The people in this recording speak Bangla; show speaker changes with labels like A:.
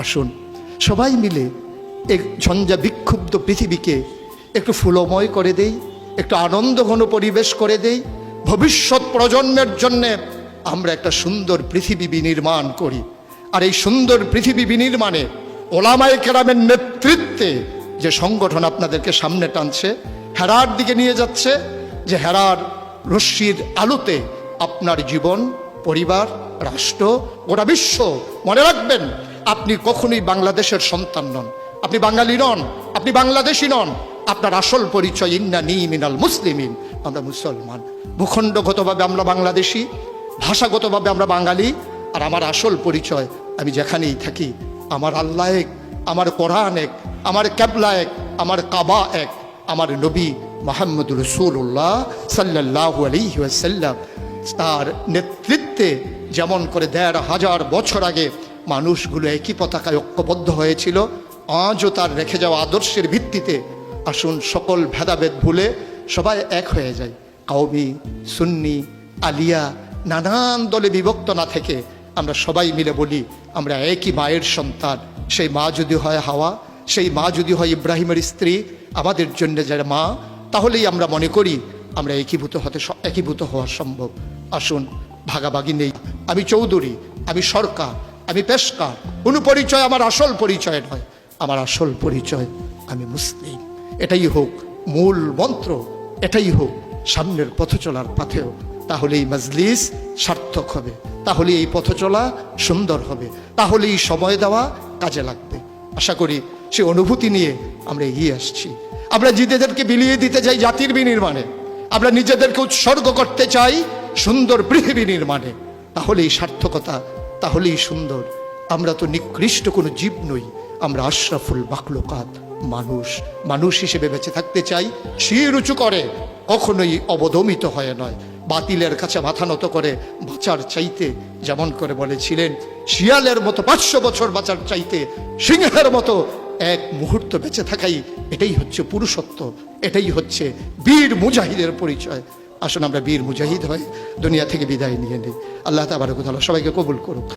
A: আসুন। সবাই মিলে এক ঝঞ্ঝা বিক্ষুব্ধ পৃথিবীকে একটু ফুলময় করে দেই, একটু আনন্দঘন পরিবেশ করে দেই। ভবিষ্যৎ প্রজন্মের জন্যে আমরা একটা সুন্দর পৃথিবী বিনির্মাণ করি। আর এই সুন্দর পৃথিবী বিনির্মাণে ওলামাই কেরামের নেতৃত্বে যে সংগঠন আপনাদেরকে সামনে টানছে, হেরার দিকে নিয়ে যাচ্ছে, যে হেরার রশ্মির আলোতে আপনার জীবন, পরিবার, রাষ্ট্র, গোটা বিশ্ব মনে রাখবেন। আপনি কখনোই বাংলাদেশের সন্তান নন। আপনি বাঙালি নন, আপনি বাংলাদেশি নন। আপনার আসল পরিচয়, ইন্না নি মিনাল মুসলিমিন। আমরা মুসলমান। ভূখণ্ডগতভাবে আমরা বাংলাদেশি, ভাষাগতভাবে আমরা বাঙালি, আর আমার আসল পরিচয় আমি যেখানেই থাকি, আমার আল্লাহ এক, আমার কোরআন এক, আমার ক্যাবলা এক, আমার কাবা এক, আমার নবী মোহাম্মদ রসুল্লাহ সাল্লাহ আলহিহাসাল্লাম তার নেতৃত্বে যেমন করে দেড় হাজার বছর আগে মানুষগুলো একই পতাকায় ঐক্যবদ্ধ হয়েছিল। আজও তার রেখে যাওয়া আদর্শের ভিত্তিতে আসুন সকল ভেদাভেদ ভুলে সবাই এক হয়ে যায় কাউমি সুন্নি, আলিয়া, নানান দলে বিভক্ত না থেকে আমরা সবাই মিলে বলি, আমরা একই মায়ের সন্তান। সেই মা যদি হয় হাওয়া, সেই মা যদি হয় ইব্রাহিমের স্ত্রী, আমাদের জন্য যারা মা, তাহলেই আমরা মনে করি আমরা একীভূত হতে একীভূত হওয়া সম্ভব। আসুন, ভাগাভাগি নেই। আমি চৌধুরী, আমি সরকার আমি পেশকার। কোনো পরিচয় আমার আসল পরিচয় নয়। আমার আসল পরিচয়, আমি মুসলিম। এটাই হোক মূল মন্ত্র, এটাই হোক সামনের পথ চলার পথেও তাহলে এই মজলিস সার্থক হবে। তাহলে এই পথ চলা সুন্দর হবে। তাহলে এই সময় দেওয়া কাজে লাগবে। আশা করি সে অনুভূতি নিয়ে আমরা এগিয়ে আসছি। আমরা নিজেদেরকে বিলিয়ে দিতে চাই জাতির বিনির্মাণে। আমরা নিজেদেরকে উৎসর্গ করতে চাই সুন্দর পৃথিবী নির্মাণে। তাহলেই সার্থকতা তাহলেই সুন্দর। আমরা তো নিকৃষ্ট কোনো জীব নই। আমরা আশরাফুল বাকলোকাত মানুষ। মানুষ হিসেবে বেঁচে থাকতে চাই, শির উঁচু করে। কখনোই অবদমিত হয়ে নয়। বাতিলের কাছে মাথা নত করে বাঁচার চাইতে, যেমন করে বলেছিলেন, শিয়ালের মতো পাঁচশো বছর বাঁচার চাইতে, সিংহের মতো এক মুহূর্ত বেঁচে থাকাই এটাই হচ্ছে পুরুষত্ব, এটাই হচ্ছে বীর মুজাহিদের পরিচয়। আসুন আমরা বীর মুজাহিদ হয়ে দুনিয়া থেকে বিদায় নিয়ে নিই। আল্লাহ তাবার সবাইকে কবুল করুক।